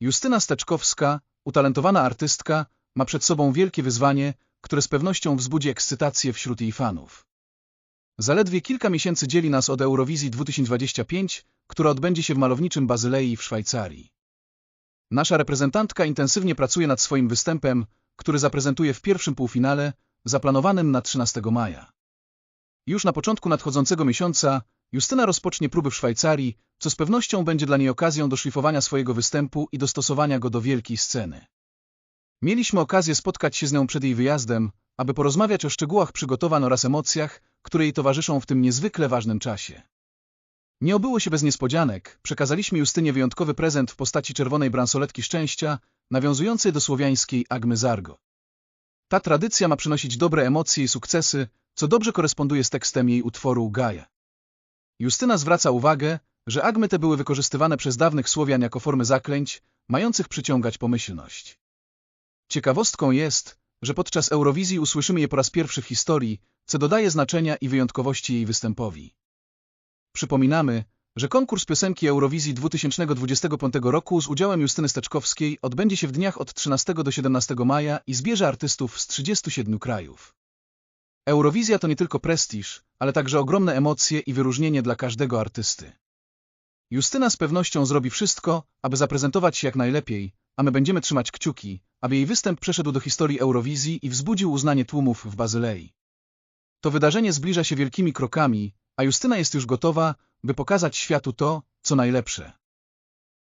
Justyna Steczkowska, utalentowana artystka, ma przed sobą wielkie wyzwanie, które z pewnością wzbudzi ekscytację wśród jej fanów. Zaledwie kilka miesięcy dzieli nas od Eurowizji 2025, która odbędzie się w malowniczym Bazylei w Szwajcarii. Nasza reprezentantka intensywnie pracuje nad swoim występem, który zaprezentuje w pierwszym półfinale, zaplanowanym na 13 maja. Już na początku nadchodzącego miesiąca Justyna rozpocznie próby w Szwajcarii, co z pewnością będzie dla niej okazją do szlifowania swojego występu i dostosowania go do wielkiej sceny. Mieliśmy okazję spotkać się z nią przed jej wyjazdem, aby porozmawiać o szczegółach przygotowań oraz emocjach, które jej towarzyszą w tym niezwykle ważnym czasie. Nie obyło się bez niespodzianek, przekazaliśmy Justynie wyjątkowy prezent w postaci czerwonej bransoletki szczęścia, nawiązującej do słowiańskiej Agmy Zargo. Ta tradycja ma przynosić dobre emocje i sukcesy, co dobrze koresponduje z tekstem jej utworu Gaja. Justyna zwraca uwagę, że agmy te były wykorzystywane przez dawnych Słowian jako formy zaklęć, mających przyciągać pomyślność. Ciekawostką jest, że podczas Eurowizji usłyszymy je po raz pierwszy w historii, co dodaje znaczenia i wyjątkowości jej występowi. Przypominamy, że konkurs piosenki Eurowizji 2025 roku z udziałem Justyny Steczkowskiej odbędzie się w dniach od 13 do 17 maja i zbierze artystów z 37 krajów. Eurowizja to nie tylko prestiż, ale także ogromne emocje i wyróżnienie dla każdego artysty. Justyna z pewnością zrobi wszystko, aby zaprezentować się jak najlepiej, a my będziemy trzymać kciuki, aby jej występ przeszedł do historii Eurowizji i wzbudził uznanie tłumów w Bazylei. To wydarzenie zbliża się wielkimi krokami, a Justyna jest już gotowa, by pokazać światu to, co najlepsze.